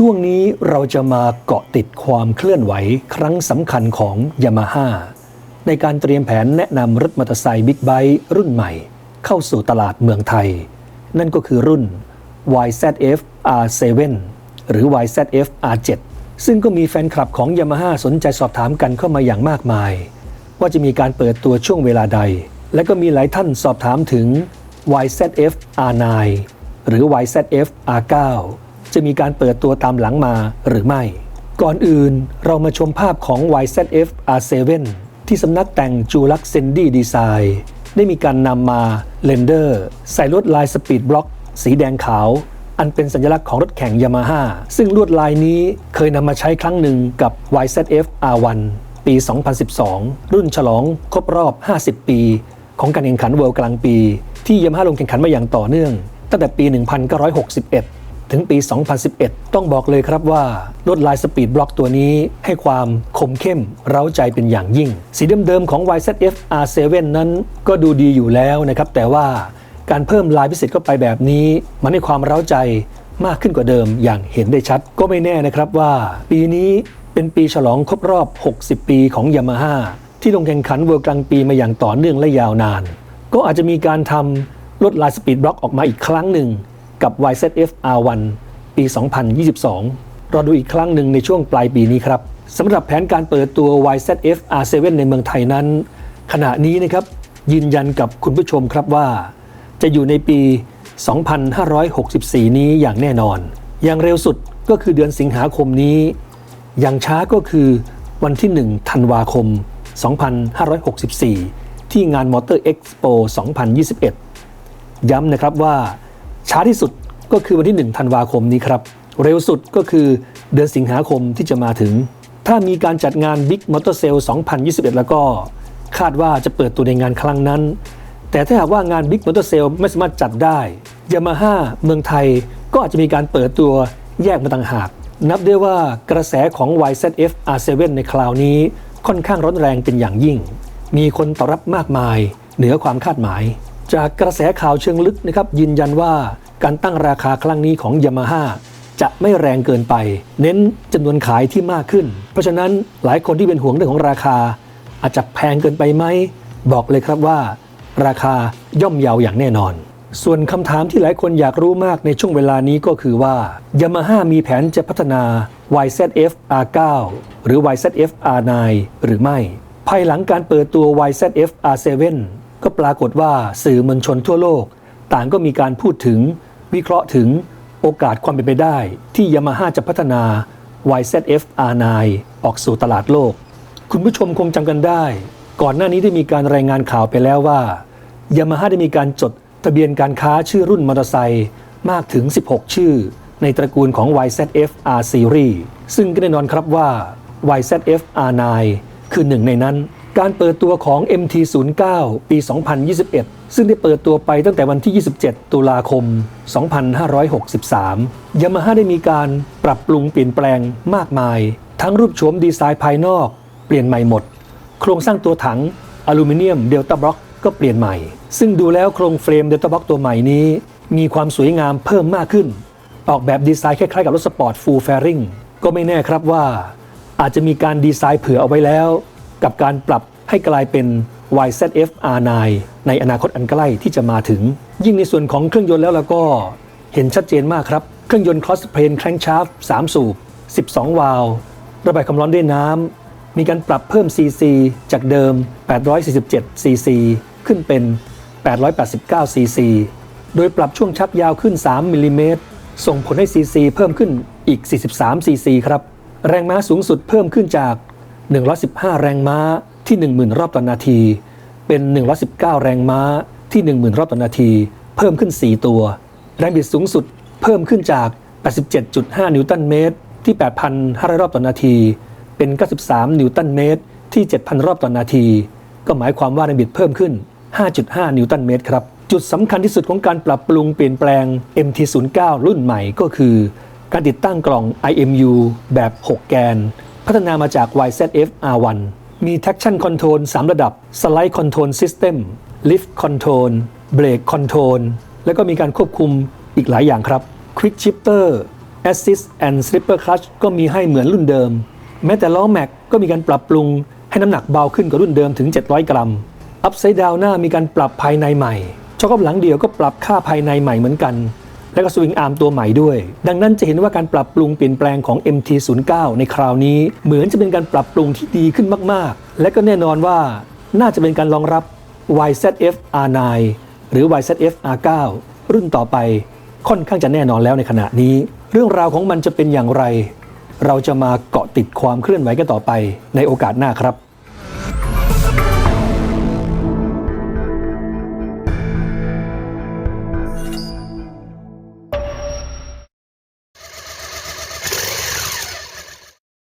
ช่วงนี้เราจะมาเกาะติดความเคลื่อนไหวครั้งสำคัญของยามาฮ่าในการเตรียมแผนแนะนำรถมอเตอร์ไซค์บิ๊กไบค์รุ่นใหม่ เข้าสู่ตลาดเมืองไทย นั่นก็คือรุ่น YZF R7 หรือ YZF R7 ซึ่งก็มีแฟนคลับของยามาฮ่าสนใจสอบถามกันเข้ามาอย่างมากมาย ว่าจะมีการเปิดตัวช่วงเวลาใด และก็มีหลายท่านสอบถามถึง YZF R9 หรือ YZF R9 จะมีการเปิดตัวตามหลังมาหรือไม่ ก่อนอื่นเรามาชมภาพของ YZF R7 ที่สำนักแต่งจูลักเซนดี้ดีไซน์ได้มีการนำมาเรนเดอร์ใส่ลวดลายสปีดบล็อกสีแดงขาว อันเป็นสัญลักษณ์ของรถแข่งยามาฮ่าซึ่งลวดลายนี้เคยนำมาใช้ครั้งหนึ่งกับ YZF R1 ปี 2012 รุ่นฉลองครบรอบ 50 ปี ของการแข่งขันเวิลด์กลางปี ที่ยามาฮ่าลงแข่งขันมาอย่างต่อเนื่อง ตั้งแต่ปี 1961 ถึงปี 2011 ต้องบอกเลยครับว่าลวดลายสปีดบล็อกตัวนี้ให้ความคมเข้ม เร้าใจเป็นอย่างยิ่ง สีเดิมๆของ YZF R7 นั้นก็ดูดีอยู่แล้วนะครับ แต่ว่าการเพิ่มลายพิเศษเข้าไปแบบนี้ มันให้ความเร้าใจมากขึ้นกว่าเดิมอย่างเห็นได้ชัด ก็ไม่แน่นะครับว่า ปีนี้เป็นปีฉลองครบรอบ 60 ปีของยามาฮ่าที่ลงแข่งขันเวิลด์กลางปีมาอย่างต่อเนื่องและยาวนาน ก็อาจจะมีการทำลวดลายสปีดบล็อกออกมาอีกครั้งหนึ่ง กับ YZF R1 ปี 2022 รอดูอีกครั้งหนึ่งในช่วงปลายปีนี้ครับสำหรับแผนการเปิดตัว YZF R7 ในเมืองไทยนั้น ขณะนี้นะครับยืนยันกับคุณผู้ชมครับว่า จะอยู่ในปี 2564 นี้อย่างแน่นอน อย่างเร็วสุดก็คือเดือนสิงหาคมนี้ อย่างช้าก็คือวันที่ 1 ธันวาคม 2564 ที่งานมอเตอร์เอ็กซ์โป2021 ย้ำนะครับว่า ช้าที่สุดก็คือวันที่ 1 ธันวาคมนี้ครับ เร็วสุดก็คือเดือนสิงหาคมที่จะมาถึง ถ้ามีการจัดงาน Big Motor Sale 2021 แล้วก็คาดว่าจะเปิดตัวในงานครั้งนั้น แต่ถ้าหากว่างาน Big Motor Sale ไม่สามารถจัดได้ยามาฮ่าเมืองไทยก็อาจจะมีการเปิดตัวแยกมาต่างหาก นับได้ว่ากระแสของ YZF R7 ในคราวนี้ค่อนข้างร้อนแรงเป็นอย่างยิ่ง มีคนตอบรับมากมาย เหนือความคาดหมาย จากกระแสข่าวเชิงลึกนะครับยืนยันว่าการตั้งราคาครั้งนี้ของยามาฮ่าจะไม่แรงเกินไป เน้นจำนวนขายที่มากขึ้น เพราะฉะนั้นหลายคนที่เป็นห่วงเรื่องของราคา อาจจะแพงเกินไปไหม บอกเลยครับว่า ราคาย่อมเยาวอย่างแน่นอน ส่วนคำถามที่หลายคนอยากรู้มากในช่วงเวลานี้ก็คือว่ายามาฮ่ามีแผนจะพัฒนา YZF R9 หรือ YZF R9 หรือไม่ ภายหลังการเปิดตัว YZF R7 ก็ปรากฏว่าสื่อมวลชนทั่วโลก ต่างก็มีการพูดถึงวิเคราะห์ถึงโอกาสความเป็นไปได้ ที่ยามาฮ่าจะพัฒนา YZF R9 ออกสู่ตลาดโลก คุณผู้ชมคงจำกันได้ ก่อนหน้านี้ได้มีการรายงานข่าวไปแล้วว่ายามาฮ่าได้มีการจดทะเบียนการค้าชื่อรุ่นมอเตอร์ไซค์มากถึง 16 ชื่อ ในตระกูลของ YZF R Series ซึ่งก็แน่นอนครับว่า YZF R9 คือหนึ่งในนั้น การเปิดตัวของ MT09 ปี 2021 ซึ่งได้เปิดตัวไปตั้งแต่วันที่ 27 ตุลาคม 2563 ยามาฮ่าได้มีการปรับปรุงเปลี่ยนแปลงมากมาย ทั้งรูปโฉมดีไซน์ภายนอก เปลี่ยนใหม่หมด โครงสร้างตัวถังอลูมิเนียมเดลต้าบล็อกก็เปลี่ยนใหม่ ซึ่งดูแล้วโครงเฟรมเดลต้าบล็อกตัวใหม่นี้ มีความสวยงามเพิ่มมากขึ้น ออกแบบดีไซน์คล้ายๆกับรถสปอร์ตฟูลแฟริงก็ไม่แน่ครับว่า อาจจะมีการดีไซน์เผื่อเอาไว้แล้ว กับการปรับให้กลายเป็น YZF R9 ในอนาคตอันใกล้ที่จะมาถึง ยิ่งในส่วนของเครื่องยนต์แล้วแล้วก็เห็นชัดเจนมากครับ เครื่องยนต์คลอสเพนแครงชาร์ฟ3สูบ 12 วาล์วระบายความร้อนด้วยน้ำมีการปรับเพิ่ม CC จากเดิม 847 CC ขึ้นเป็น 889 CC โดยปรับช่วงชักยาวขึ้น 3 มิลลิเมตร ส่งผลให้ CC เพิ่มขึ้นอีก 43 CC ครับ แรงม้าสูงสุดเพิ่มขึ้นจาก 115 แรงม้าที่ 10,000 รอบต่อนาที เป็น 119 แรงม้าที่ 10,000 รอบต่อนาที เพิ่มขึ้น 4 ตัว แรงบิดสูงสุดเพิ่มขึ้นจาก 87.5 นิวตันเมตร ที่ 8,500 รอบต่อนาที เป็น 93 นิวตันเมตร ที่ 7,000 รอบต่อนาที ก็หมายความว่าแรงบิดเพิ่มขึ้น 5.5 นิวตันเมตรครับ จุดสำคัญที่สุดของการปรับปรุงเปลี่ยนแปลง MT09 รุ่นใหม่ก็คือ การติดตั้งกล่อง IMU แบบ 6 แกน พัฒนามาจาก YZF R1 มี traction control 3 ระดับ slide control system lift control brake control แล้วก็มีการควบคุมอีกหลายอย่างครับ quick shifter Assist and Slipper Clutch ก็มีให้เหมือนรุ่นเดิม แม้แต่ล้อแม็กก็มีการปรับปรุงให้น้ำหนักเบาขึ้นกว่ารุ่นเดิมถึง 700 กรัม Upside Down หน้ามีการปรับภายในใหม่ช็อคอัพหลังเดียวก็ปรับค่าภายในใหม่เหมือนกัน และก็สวิงอาร์มตัวใหม่ด้วย ดังนั้นจะเห็นว่าการปรับปรุงเปลี่ยนแปลงของ MT09 ในคราวนี้ เหมือนจะเป็นการปรับปรุงที่ดีขึ้นมาก ๆ และก็แน่นอนว่าน่าจะเป็นการรองรับ YZF R9 หรือ YZF R9 รุ่นต่อไปค่อนข้างจะแน่นอนแล้วในขณะนี้ เรื่องราวของมันจะเป็นอย่างไร เราจะมาเกาะติดความเคลื่อนไหวกันต่อไปในโอกาสหน้าครับ